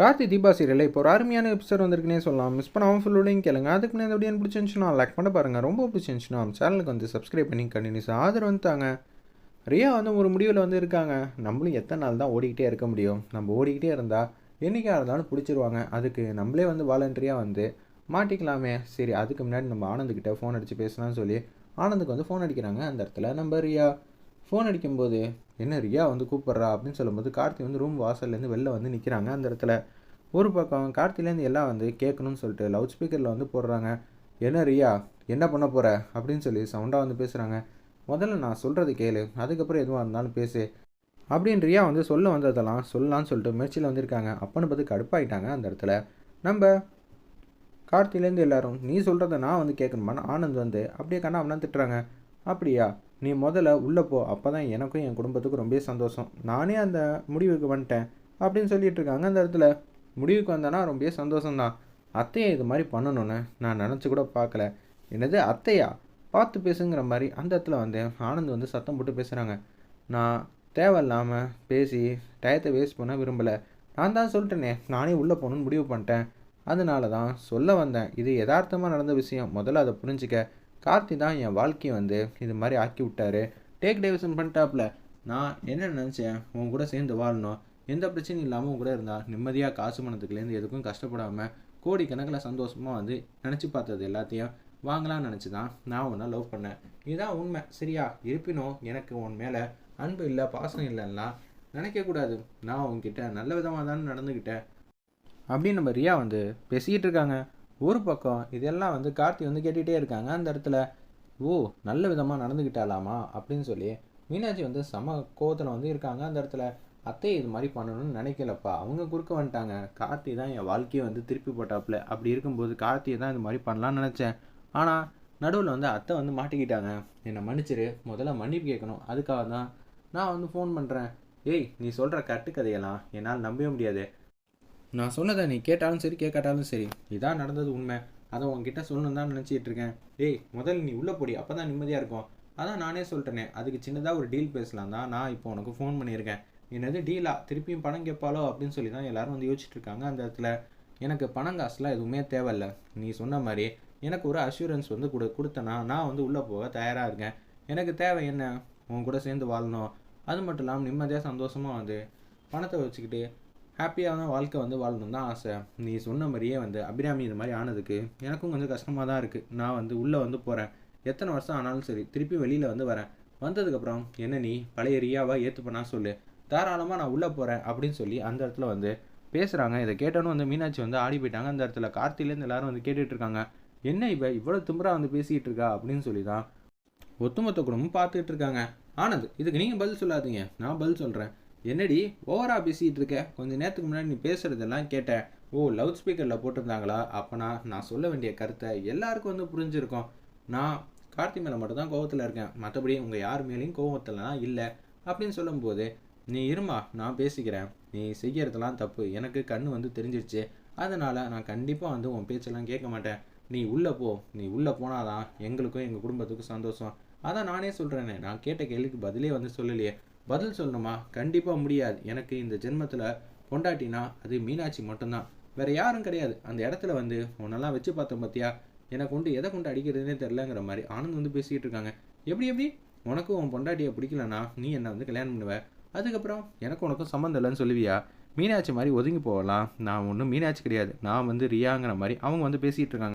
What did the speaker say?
Karthi Deepa serial இப்போ ஒரு அருமையான எபிசோட் வந்திருக்குனே சொல்லலாம். மிஸ் பண்ணாமல் ஃபுல்லோடையும் கேளுங்க. அதுக்கு நான் எப்படி பிடிச்சிருந்துச்சுன்னா லைக் பண்ண பாருங்கள் ரொம்ப பிடிச்சிருந்துச்சுன்னா சேனலுக்கு வந்து சப்ஸ்கிரைப் பண்ணி கண்டினியூஸ் ஆதரவு வந்துட்டாங்க ரியா வந்து ஒரு முடிவில் வந்து இருக்காங்க. நம்மளும் எத்தனை நாள் தான் ஓடிக்கிட்டே இருக்க முடியும். நம்ம ஓடிக்கிட்டே இருந்தால் என்றைக்காக இருந்தாலும் பிடிச்சிருவாங்க. அதுக்கு நம்மளே வந்து வாலண்டரியாக வந்து மாட்டிக்கலாமே. சரி அதுக்கு முன்னாடி நம்ம ஆனந்துக்கிட்ட ஃபோன் அடித்து பேசலாம்னு சொல்லி ஆனந்துக்கு வந்து ஃபோன் அடிக்கிறாங்க. அந்த இடத்துல நம்ம ரியா ஃபோன் அடிக்கும்போது என்ன ரியா வந்து கூப்பிட்றா? அப்படின்னு சொல்லும்போது கார்த்தி வந்து ரூம் வாசல்லேருந்து வெளில வந்து நிற்கிறாங்க அந்த இடத்துல ஒரு பக்கம் கார்த்திலேருந்து எல்லாம் வந்து கேட்கணும்னு சொல்லிட்டு லவுட் ஸ்பீக்கரில் வந்து போடுறாங்க. என்ன ரியா? என்ன பண்ண போகிற அப்படின்னு சொல்லி சவுண்டாக வந்து பேசுகிறாங்க முதல்ல நான் சொல்கிறது கேளு. அதுக்கப்புறம் எதுவாக இருந்தாலும் பேசு. அப்படின்னு ரியா வந்து சொல்ல வந்ததெல்லாம் சொல்லலாம்னு சொல்லிட்டு முயற்சியில் வந்திருக்காங்க. அப்பன்னு பார்த்து கடுப்பாயிட்டாங்க அந்த இடத்துல. நம்ம கார்த்திலேருந்து எல்லாரும் நீ சொல்கிறத நான் வந்து கேட்கணுமான்னு ஆனந்த் வந்து அப்படியே கண்ணா அப்படின்னா திட்டுறாங்க. அப்படியா? நீ முதல்ல உள்ளே போ. அப்போ தான் எனக்கும் என் குடும்பத்துக்கும் ரொம்ப சந்தோஷம். நானே அந்த முடிவுக்கு வந்துட்டேன் அப்படின்னு சொல்லிட்டு இருக்காங்க அந்த இடத்துல. முடிவுக்கு வந்தேன்னா ரொம்ப சந்தோஷம்தான். அத்தையை இது மாதிரி பண்ணணும்னு நான் நினச்சி கூட பார்க்கல. என்னது அத்தையா? பார்த்து பேசுங்கிற மாதிரி அந்த இடத்துல வந்து ஆனந்த் வந்து சத்தம் போட்டு பேசுகிறாங்க நான் தேவையில்லாமல் பேசி டயத்தை வேஸ்ட் பண்ண விரும்பலை. நான் தான் சொல்லிட்டேனே நானே உள்ளே போகணுன்னு முடிவு பண்ணிட்டேன். அதனால தான் சொல்ல வந்தேன். இது யதார்த்தமாக நடந்த விஷயம். முதல்ல அதை புரிஞ்சிக்க. கார்த்தி தான் என் வாழ்க்கையை வந்து இது மாதிரி ஆக்கி விட்டாரு. டேக் டைவர்ஷன் பண்ணிட்டாப்புல நான் என்ன நினச்சேன்? உன் கூட சேர்ந்து வாழணும். எந்த பிரச்சனையும் இல்லாமல் உன் கூட இருந்தால் நிம்மதியாக காசு மனத்துக்குலேருந்து எதுக்கும் கஷ்டப்படாமல் கோடிக்கணக்கில் சந்தோஷமாக வந்து நினச்சி பார்த்தது எல்லாத்தையும் வாங்கலாம்னு நினச்சி தான் நான் உன்னை லவ் பண்ணேன். இதுதான் உண்மை. சரியா? இருப்பினும் எனக்கு உன் மேலே அன்பு இல்லை பாசம் இல்லைன்னா நினைக்கக்கூடாது நான் உன்கிட்ட நல்ல விதமாக தான் நடந்துக்கிட்டேன் அப்படின்னு நம்ம ரியா வந்து பேசிக்கிட்டு இருக்காங்க. ஒரு பக்கம் இதெல்லாம் வந்து கார்த்தி வந்து கேட்டுகிட்டே இருக்காங்க. அந்த இடத்துல ஓ நல்ல விதமாக நடந்துக்கிட்டாலாமா அப்படின்னு சொல்லி மீனாட்சி வந்து சம கோவத்தில் வந்து இருக்காங்க. அந்த இடத்துல அத்தை இது மாதிரி பண்ணணும்னு நினைக்கலப்பா. அவங்க குறுக்க வந்துட்டாங்க. கார்த்தி தான் என் வாழ்க்கையை வந்து திருப்பி போட்டாப்புல. அப்படி இருக்கும்போது கார்த்தியை தான் இது மாதிரி பண்ணலான்னு நினச்சேன். ஆனால் நடுவில் வந்து அத்தை வந்து மாட்டிக்கிட்டாங்க. என்னை மன்னிச்சிரு. முதல்ல மன்னிப்பு கேட்கணும். அதுக்காக தான் நான் வந்து ஃபோன் பண்ணுறேன் ஏய் நீ சொல்கிற கட்டுக்கதையெல்லாம் என்னால் நம்பவே முடியாது. நான் சொன்னதை நீ கேட்டாலும் சரி கேட்காட்டாலும் சரி. இதான் நடந்தது உண்மை. அதை உங்ககிட்ட சொல்லணும் தான் நினச்சிட்டு இருக்கேன். டேய் முதல்ல நீ உள்ளே போடி அப்போ தான் நிம்மதியாக இருக்கும். அதான் நானே சொல்லிட்டேனே அதுக்கு சின்னதாக ஒரு டீல் பேசலாம் தான். நான் இப்போ உனக்கு ஃபோன் பண்ணியிருக்கேன். என்னது டீலா திருப்பியும் பணம் கேட்பாலோ அப்படின்னு சொல்லி தான் எல்லோரும் வந்து யோசிச்சுட்டு இருக்காங்க அந்த இடத்துல. எனக்கு பணம் காசுலாம் எதுவுமே தேவையில்ல. நீ சொன்ன மாதிரி எனக்கு ஒரு அஷூரன்ஸ் வந்து கொடு கொடுத்தனா நான் வந்து உள்ளே போக தயாராக இருக்கேன். எனக்கு தேவை என்ன? உன் கூட சேர்ந்து வாழணும். அது மட்டும் இல்லாமல் நிம்மதியாக சந்தோஷமாக வந்து பணத்தை வச்சுக்கிட்டு ஹாப்பியான வாழ்க்கை வந்து வாழணும் தான் ஆசை. நீ சொன்ன மாதிரியே வந்து அபிராமி இது மாதிரி ஆனதுக்கு எனக்கும் கொஞ்சம் கஷ்டமாக தான் இருக்குது நான் வந்து உள்ளே வந்து போகிறேன் எத்தனை வருஷம் ஆனாலும் சரி திருப்பி வெளியில் வந்து வரேன். வந்ததுக்கப்புறம் என்ன நீ பழைய ரியாவா ஏற்றுப்பண்ணா சொல்லு. தாராளமாக நான் உள்ளே போகிறேன் அப்படின்னு சொல்லி அந்த இடத்துல வந்து பேசுகிறாங்க இதை கேட்டோன்னு வந்து மீனாட்சி வந்து ஆடி போயிட்டாங்க. அந்த இடத்துல கார்த்திலேருந்து எல்லாரும் வந்து கேட்டுட்ருக்காங்க என்ன இப்போ இவ்வளோ திம்பராக வந்து பேசிக்கிட்டு இருக்கா அப்படின்னு சொல்லி தான் ஒத்துமொத்த குடும்பம் பார்த்துட்டு இருக்காங்க. ஆனது இதுக்கு நீங்கள் பதில் சொல்லாதீங்க. நான் பதில் சொல்கிறேன் என்னடி ஓவரா பேசிகிட்டு இருக்க? கொஞ்சம் நேரத்துக்கு முன்னாடி நீ பேசுகிறதெல்லாம் கேட்டேன் ஓ லவுட் ஸ்பீக்கரில் போட்டிருந்தாங்களா? அப்போனா நான் சொல்ல வேண்டிய கருத்தை எல்லாருக்கும் வந்து புரிஞ்சிருக்கும். நான் கார்த்தி மேலே மட்டும் தான் கோவத்தில் இருக்கேன். மற்றபடி உங்கள் யார் மேலேயும் கோவத்திலலாம் இல்லை. அப்படின்னு சொல்லும்போது நீ இருமா நான் பேசிக்கிறேன். நீ செய்கிறதெல்லாம் தப்பு. எனக்கு கண் வந்து தெரிஞ்சிருச்சு. அதனால் நான் கண்டிப்பாக வந்து உன் பேச்செல்லாம் கேட்க மாட்டேன். நீ உள்ளே போ. நீ உள்ளே போனாதான் எங்களுக்கும் எங்கள் குடும்பத்துக்கும் சந்தோஷம். அதான் நானே சொல்கிறேனே நான் கேட்ட கேள்விக்கு பதிலே வந்து சொல்லலையே. பதில் சொல்லணுமா? கண்டிப்பாக முடியாது. எனக்கு இந்த ஜென்மத்தில் பொண்டாட்டினா அது மீனாட்சி மட்டும்தான். வேறு யாரும் கிடையாது. அந்த இடத்துல வந்து உன்னெல்லாம் வச்சு பார்த்தோம் பார்த்தியா எனக்கு கொண்டு எதை கொண்டு அடிக்கிறதுனே தெரிலங்கிற மாதிரி ஆனந்த் வந்து பேசிக்கிட்டு இருக்காங்க. எப்படி எப்படி? உனக்கும் உன் பொண்டாட்டியை பிடிக்கலனா நீ என்னை வந்து கல்யாணம் பண்ணுவ? அதுக்கப்புறம் எனக்கு உனக்கும் சம்மந்தம் இல்லைன்னு சொல்லுவியா? மீனாட்சி மாதிரி ஒதுங்கி போகலாம். நான் ஒன்றும் மீனாட்சி கிடையாது. நான் வந்து ரியாங்கிற மாதிரி அவங்க வந்து பேசிகிட்டு இருக்காங்க.